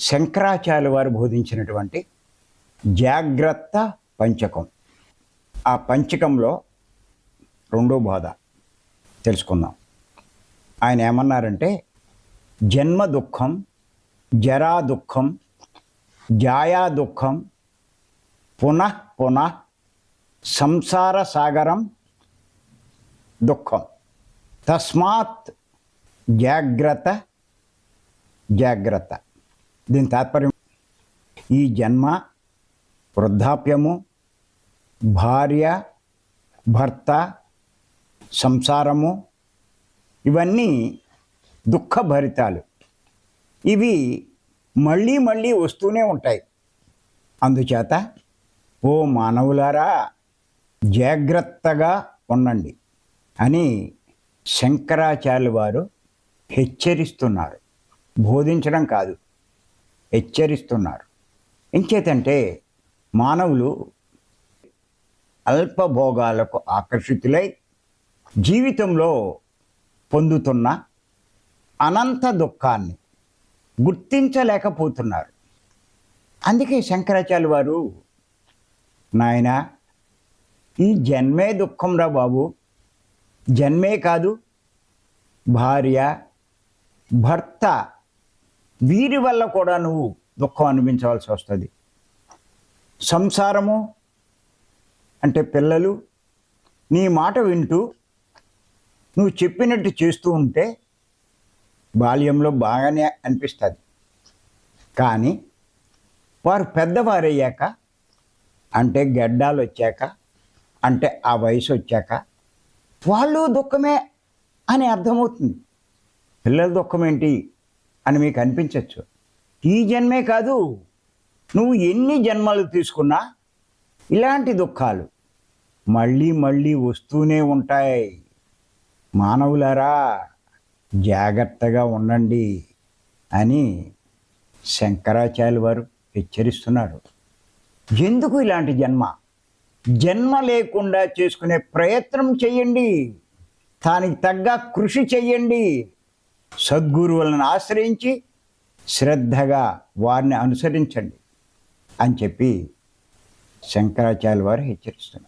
శంకరాచార్య వారు బోధించినటువంటి జాగ్రత్త పంచకం. ఆ పంచకంలో రెండో బోధ తెలుసుకుందాం. ఆయన ఏమన్నారంటే జన్మ దుఃఖం జరా దుఃఖం జాయా దుఃఖం పునః పునః సంసార సాగరం దుఃఖం. తస్మాత్ జాగ్రత్త జాగ్రత్త. దీని తాత్పర్యం ఈ జన్మ వృద్ధాప్యము భార్య భర్త సంసారము ఇవన్నీ దుఃఖభరితాలు. ఇవి మళ్ళీ మళ్ళీ వస్తూనే ఉంటాయి. అందుచేత ఓ మానవులారా జాగ్రత్తగా ఉండండి అని శంకరాచార్యులు వారు హెచ్చరిస్తున్నారు. బోధించడం కాదు. హెచ్చరిస్తున్నారు. ఇంకేతంటే మానవులు అల్పభోగాలకు ఆకర్షితులై జీవితంలో పొందుతున్న అనంత దుఃఖాన్ని గుర్తించలేకపోతున్నారు. అందుకే శంకరాచార్య వారు నాయన ఈ జన్మే దుఃఖంరా బాబు. జన్మే కాదు భార్య భర్త వీరి వల్ల కూడా నువ్వు దుఃఖం అనిపించవలసి వస్తుంది. సంసారము అంటే పిల్లలు నీ మాట వింటూ నువ్వు చెప్పినట్టు చేస్తూ ఉంటే బాల్యంలో బాగానే అనిపిస్తుంది. కానీ వారు పెద్దవారయ్యాక అంటే గడ్డాలు వచ్చాక అంటే ఆ వయసు వచ్చాక వాళ్ళు దుఃఖమే అని అర్థమవుతుంది. పిల్లల దుఃఖం ఏంటి అని మీకు అనిపించవచ్చు ఈ జన్మే కాదు నువ్వు ఎన్ని జన్మలు తీసుకున్నా ఇలాంటి దుఃఖాలు మళ్ళీ మళ్ళీ వస్తూనే ఉంటాయి. మానవులారా జాగ్రత్తగా ఉండండి అని శంకరాచార్య వారు హెచ్చరిస్తున్నారు. ఎందుకు ఇలాంటి జన్మ? జన్మ లేకుండా చేసుకునే ప్రయత్నం చేయండి దానికి తగ్గ కృషి చెయ్యండి. సద్గురువులను ఆశ్రయించి శ్రద్ధగా వారిని అనుసరించండి అని చెప్పి శంకరాచార్య వారు హెచ్చరిస్తున్నారు.